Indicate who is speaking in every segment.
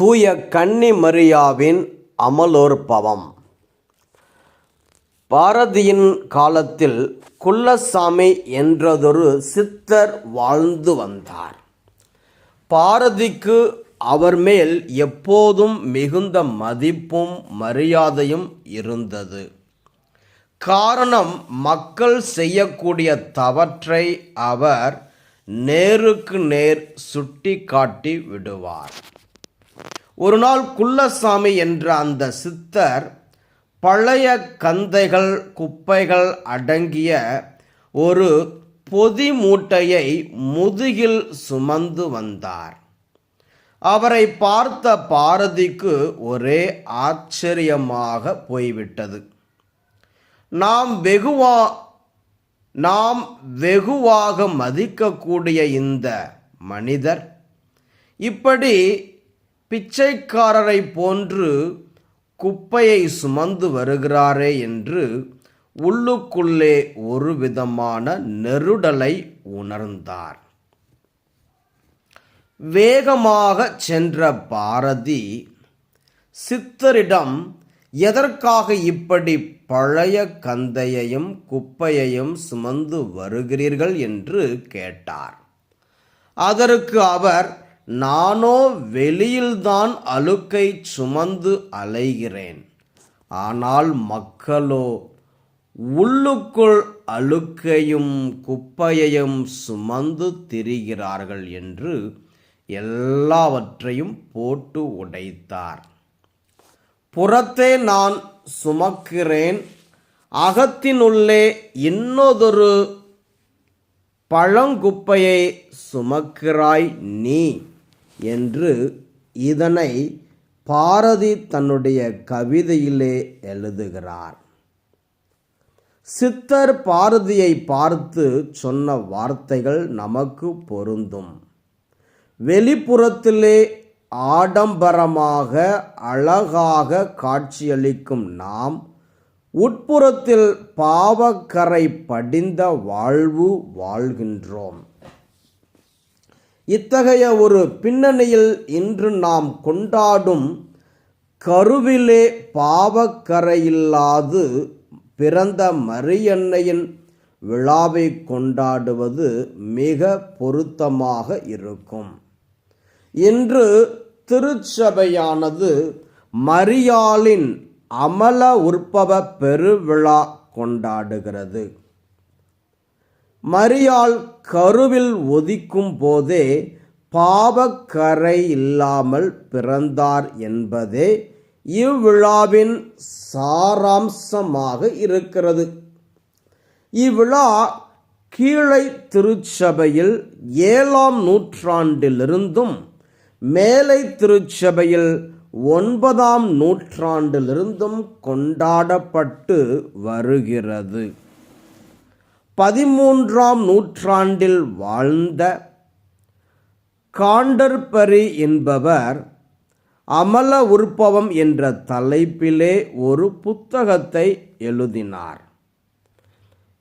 Speaker 1: தூய கன்னி மரியாவின் அமலோற்பவம். பாரதியின் காலத்தில் குள்ளசாமி என்றதொரு சித்தர் வாழ்ந்து வந்தார். பாரதிக்கு அவர் மேல் எப்போதும் மிகுந்த மதிப்பும் மரியாதையும் இருந்தது. காரணம் மக்கள் செய்யக்கூடிய தவற்றை அவர் நேருக்கு நேர் சுட்டி காட்டி விடுவார். ஒரு நாள் குள்ளசாமி என்ற அந்த சித்தர் பழைய கந்தைகள் குப்பைகள் அடங்கிய ஒரு பொதி மூட்டையை முதுகில் சுமந்து வந்தார். அவரை பார்த்த பாரதிக்கு ஒரே ஆச்சரியமாக போய்விட்டது. நாம் வெகுவா நாம் வெகுவாக மதிக்கக்கூடிய இந்த மனிதர் இப்படி பிச்சைக்காரரை போன்று குப்பையை சுமந்து வருகிறாரே என்று உள்ளுக்குள்ளே ஒரு விதமான நெருடலை உணர்ந்தார். வேகமாக சென்ற பாரதி சித்தரிடம் எதற்காக இப்படி பழைய கந்தையையும் குப்பையையும் சுமந்து வருகிறீர்கள்? என்று கேட்டார். அதற்கு அவர் நானோ வெளியில்தான் அழுக்கை சுமந்து அலைகிறேன். ஆனால் மக்களோ உள்ளுக்குள் அழுக்கையும் குப்பையையும் சுமந்து திரிகிறார்கள் என்று எல்லாவற்றையும் போட்டு உடைத்தார். புறத்தே நான் சுமக்கிறேன். அகத்தினுள்ளே இன்னொதொரு பழங்குப்பையை சுமக்கிறாய் நீ. என்று இதனை பாரதி தன்னுடைய கவிதையிலே எழுதுகிறார். சித்தர் பாரதியை பார்த்து சொன்ன வார்த்தைகள் நமக்கு பொருந்தும். வெளிப்புறத்திலே ஆடம்பரமாக அழகாக காட்சியளிக்கும் நாம் உட்புறத்தில் பாவக்கரை படிந்த வாழ்வு வாழ்கின்றோம். இத்தகைய ஒரு பின்னணியில் இன்று நாம் கொண்டாடும் கருவிலே பாவக்கரையில்லாது பிறந்த மரியன்னையின் விழாவை கொண்டாடுவது மிக பொருத்தமாக இருக்கும். இன்று திருச்சபையானது மரியாளின் அமல உற்பவ பெருவிழா கொண்டாடுகிறது. மரியாள் கருவில் ஒதிக்கும் போதே பாவக்கரை இல்லாமல் பிறந்தார் என்பதே இவ்விழாவின் சாராம்சமாக இருக்கிறது. இவ்விழா கீழை திருச்சபையில் ஏழாம் நூற்றாண்டிலிருந்தும் மேலை திருச்சபையில் ஒன்பதாம் நூற்றாண்டிலிருந்தும் கொண்டாடப்பட்டு வருகிறது. பதிமூன்றாம் நூற்றாண்டில் வாழ்ந்த காண்டர்பரி என்பவர் அமல உற்பவம் என்ற தலைப்பிலே ஒரு புத்தகத்தை எழுதினார்.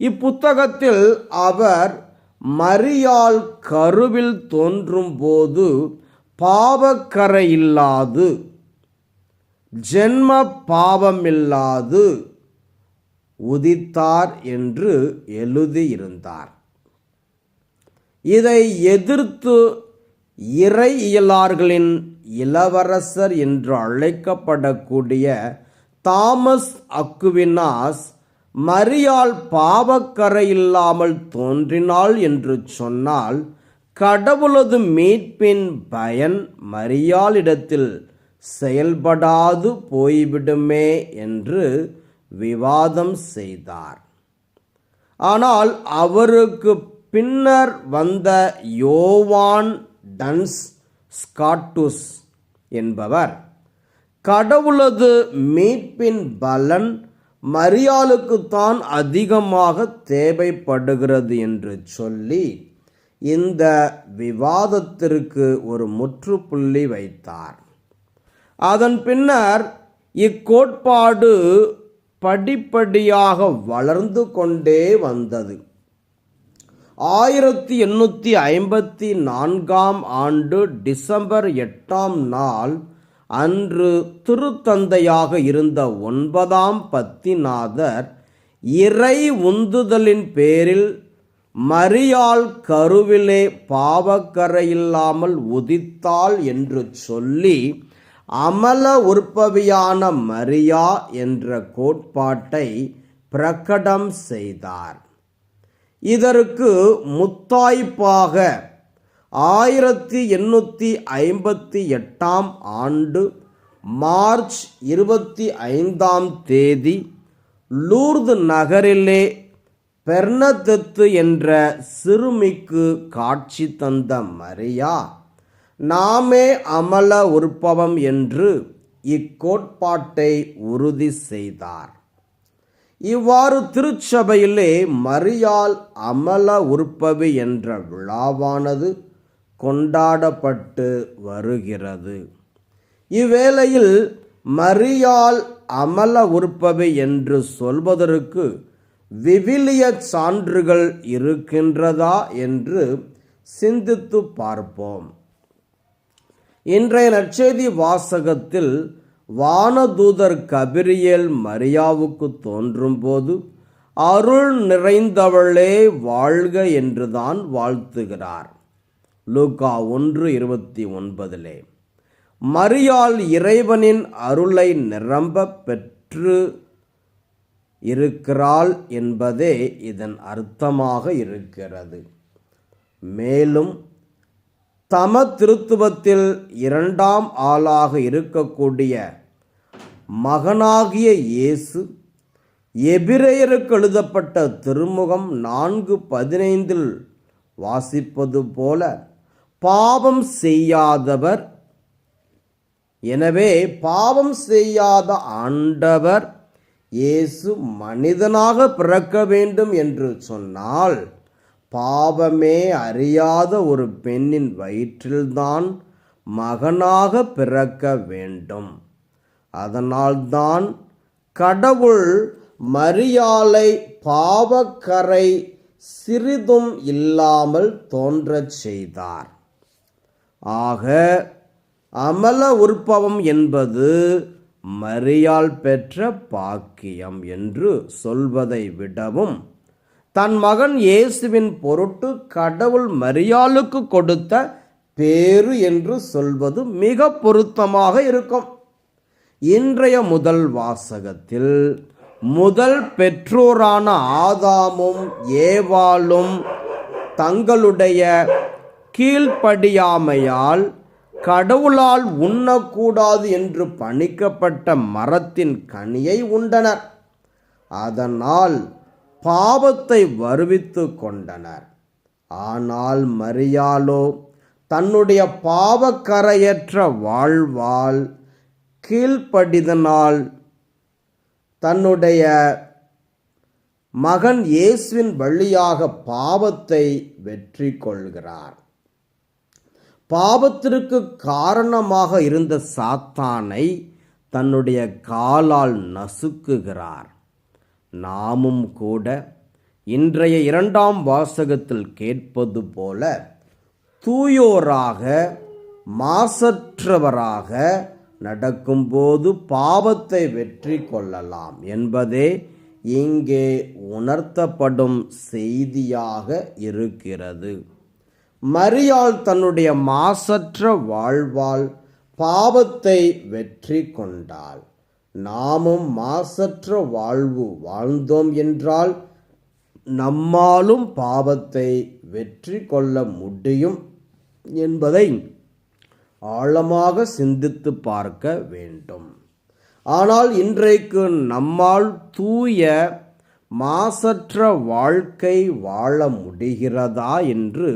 Speaker 1: இப்புத்தகத்தில் அவர் மரியால் கருவில் தோன்றும்போது பாவக்கரை இல்லாது ஜென்ம பாவமில்லாது உதித்தார் என்று எழுதியிருந்தார். இதை எதிர்த்து இறையியலார்களின் இளவரசர் என்று அழைக்கப்படக்கூடிய தாமஸ் அக்குவினாஸ் மரியாள் பாவக்கரை இல்லாமல் தோன்றினாள் என்று சொன்னால் கடவுளது மீட்பின் பயன் மரியாளிடத்தில் செயல்படாது போய்விடுமே என்று விவாதம் செய்தார். ஆனால் அவருக்கு பின்னர் வந்த யோவான் டன்ஸ் ஸ்காட்டுஸ் என்பவர் கடவுளது மீட்பின் பலன் மரியாளுக்குத்தான் அதிகமாக தேவைப்படுகிறது என்று சொல்லி இந்த விவாதத்திற்கு ஒரு முற்றுப்புள்ளி வைத்தார். அதன் பின்னர் இக்கோட்பாடு படிப்படியாக வளர்ந்து கொண்டே வந்தது. ஆயிரத்தி எண்ணூற்றி ஐம்பத்தி நான்காம் ஆண்டு டிசம்பர் எட்டாம் நாள் அன்று திருத்தந்தையாக இருந்த ஒன்பதாம் பத்திநாதர் இறை உந்துதலின் பேரில் மரியாள் கருவிலே பாவக்கரையில்லாமல் உதித்தாள் என்று சொல்லி அமல உற்பவியான மரியா என்ற கோட்பாட்டை பிரகடம் செய்தார். இதற்கு முத்தாய்ப்பாக ஆயிரத்தி எண்ணூற்றி ஐம்பத்தி எட்டாம் ஆண்டு மார்ச் இருபத்தி ஐந்தாம் தேதி லூர்து நகரிலே பெர்னதெத்து என்ற சிறுமிக்கு காட்சி தந்த மரியா நாமே அமல உற்பவம் என்று இக்கோட்பாட்டை உறுதி செய்தார். இவ்வாறு திருச்சபையிலே மரியால் அமல உற்பவி என்ற விழாவானது கொண்டாடப்பட்டு வருகிறது. இவ்வேளையில் மரியால் அமல உற்பவி என்று சொல்வதற்கு விவிலிய சான்றுகள் இருக்கின்றதா என்று சிந்தித்து பார்ப்போம். இன்றைய நற்செய்தி வாசகத்தில் வானதூதர் கபிரியேல் மரியாவுக்கு தோன்றும்போது அருள் நிறைந்தவளே வாழ்க என்றுதான் வாழ்த்துகிறார். லூகா ஒன்று இருபத்தி ஒன்பதிலே மரியாள் இறைவனின் அருளை நிரம்ப பெற்று இருக்கிறாள் என்பதே இதன் அர்த்தமாக இருக்கிறது. மேலும் தம திருத்துவத்தில் இரண்டாம் ஆளாக இருக்கக்கூடிய மகனாகிய இயேசு எபிரேயருக்கு எழுதப்பட்ட திருமுகம் நான்கு பதினைந்தில் வாசிப்பது போல பாவம் செய்யாதவர் எனவே பாவம் செய்யாத ஆண்டவர் இயேசு மனிதனாக பிறக்க வேண்டும் என்று சொன்னால் பாவமே அறியாத ஒரு பெண்ணின் வயிற்றில்தான் மகனாக பிறக்க வேண்டும். அதனால்தான் கடவுள் மரியாலை பாவக்கரை சிறிதும் இல்லாமல் தோன்றச் செய்தார். ஆக அமல உற்பவம் என்பது மரியாள் பெற்ற பாக்கியம் என்று சொல்வதை விடவும் தன் மகன் இயேசுவின் பொருட்டு கடவுள் மரியாளுக்கு கொடுத்த பேரு என்று சொல்வது மிக பொருத்தமாக இருக்கும். இன்றைய முதல் வாசகத்தில் முதல் பெற்றோரான ஆதாமும் ஏவாளும் தங்களுடைய கீழ்ப்படியாமையால் கடவுளால் உண்ணக்கூடாது என்று பணிக்கப்பட்ட மரத்தின் கனியை உண்டனர். அதனால் பாவத்தை வருவித்து கொண்டனர். ஆனால் மரியாலோ தன்னுடைய பாவக்கரையற்ற வாழ்வால் கீழ்ப்படிதனால் தன்னுடைய மகன் இயேசுவின் வழியாக பாவத்தை வெற்றி கொள்கிறார். பாவத்திற்கு காரணமாக இருந்த சாத்தானை தன்னுடைய காலால் நசுக்குகிறார். நாமும் கூட இன்றைய இரண்டாம் வாசகத்தில் கேட்பது போல தூயோராக மாசற்றவராக நடக்கும்போது பாவத்தை வெற்றி கொள்ளலாம் என்பதே இங்கே உணர்த்தப்படும் செய்தியாக இருக்கிறது. மரியாள் தன்னுடைய மாசற்ற வாழ்வால் பாவத்தை வெற்றி கொண்டாள். நாமும் மாசற்ற வாழ்வு வாழ்ந்தோம் என்றால் நம்மாலும் பாவத்தை வெற்றி கொள்ள முடியும் என்பதை ஆழமாக சிந்தித்து பார்க்க வேண்டும். ஆனால் இன்றைக்கு நம்மால் தூய மாசற்ற வாழ்க்கை வாழ முடிகிறதா என்று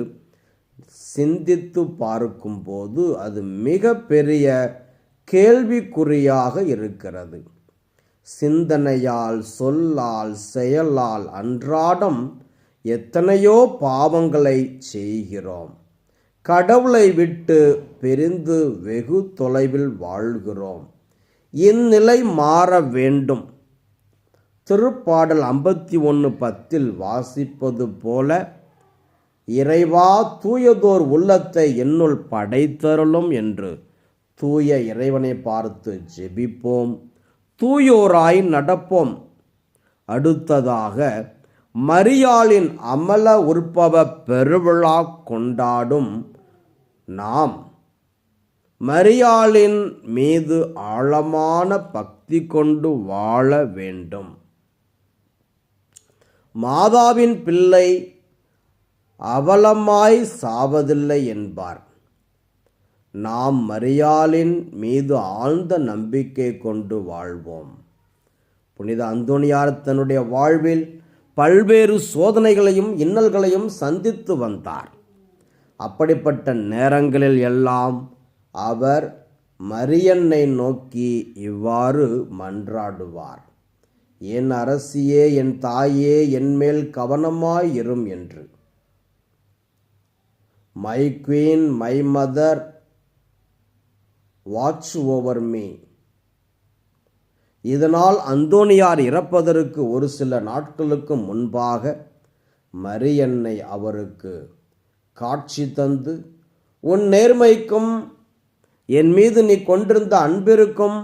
Speaker 1: சிந்தித்து பார்க்கும்போது அது மிக பெரிய கேள்விக்குறியாக இருக்கிறது. சிந்தனையால் சொல்லால் செயலால் அன்றாடம் எத்தனையோ பாவங்களை செய்கிறோம். கடவுளை விட்டு பிரிந்து வெகு தொலைவில் வாழ்கிறோம். இந்நிலை மாற வேண்டும். திருப்பாடல் ஐம்பத்தி ஒன்று பத்தில் வாசிப்பது போல இறைவா தூயதோர் உள்ளத்தை என்னுள் படைத்தருளும் என்று தூய இறைவனை பார்த்து ஜெபிப்போம். தூயோராய் நடப்போம். அடுத்ததாக மரியாளின் அமல உற்பவ பெருவிழா கொண்டாடும் நாம். மரியாளின் மீது ஆழமான பக்தி கொண்டு வாழ வேண்டும். மாதாவின் பிள்ளை அவலமாய் சாவதில்லை என்பார். நாம் மரியாளின் மீது ஆழ்ந்த நம்பிக்கை கொண்டு வாழ்வோம். புனித அந்தோணியார் தன்னுடைய வாழ்வில் பல்வேறு சோதனைகளையும் இன்னல்களையும் சந்தித்து வந்தார். அப்படிப்பட்ட நேரங்களில் எல்லாம் அவர் மரியன்னை நோக்கி இவ்வாறு மன்றாடுவார். என் அரசியே என் தாயே என்மேல் கவனமாயிரும் என்று. My queen my mother watch over me இதனால் அந்தோனியார் இறப்பதற்கு ஒரு சில நாட்களுக்கு முன்பாக மரியன்னை அவருக்கு காட்சி தந்து உன் நேர்மைக்கும் என் மீது நீ கொண்டிருந்த அன்பிற்கும்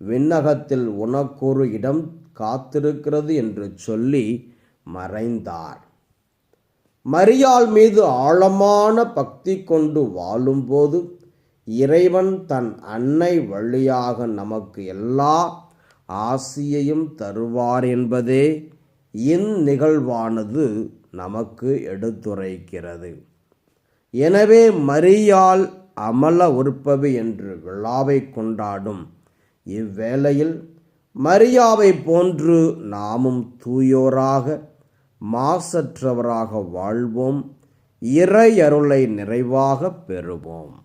Speaker 1: விண்ணகத்தில் உனக்கொரு இடம் காத்திருக்கிறது என்று சொல்லி மறைந்தார். மரியாள் மீது ஆழமான பக்தி கொண்டு வாழும்போது இறைவன் தன் அன்னை வழியாக நமக்கு எல்லா ஆசியையும் தருவார் என்பதே இந்நிகழ்வானது நமக்கு எடுத்துரைக்கிறது. எனவே மரியால் அமல உற்பவி என்று விழாவை கொண்டாடும் இவ்வேளையில் மரியாவை போன்று நாமும் தூயோராக மாசற்றவராக வாழ்வோம் இறையருளை நிறைவாக பெறுவோம்.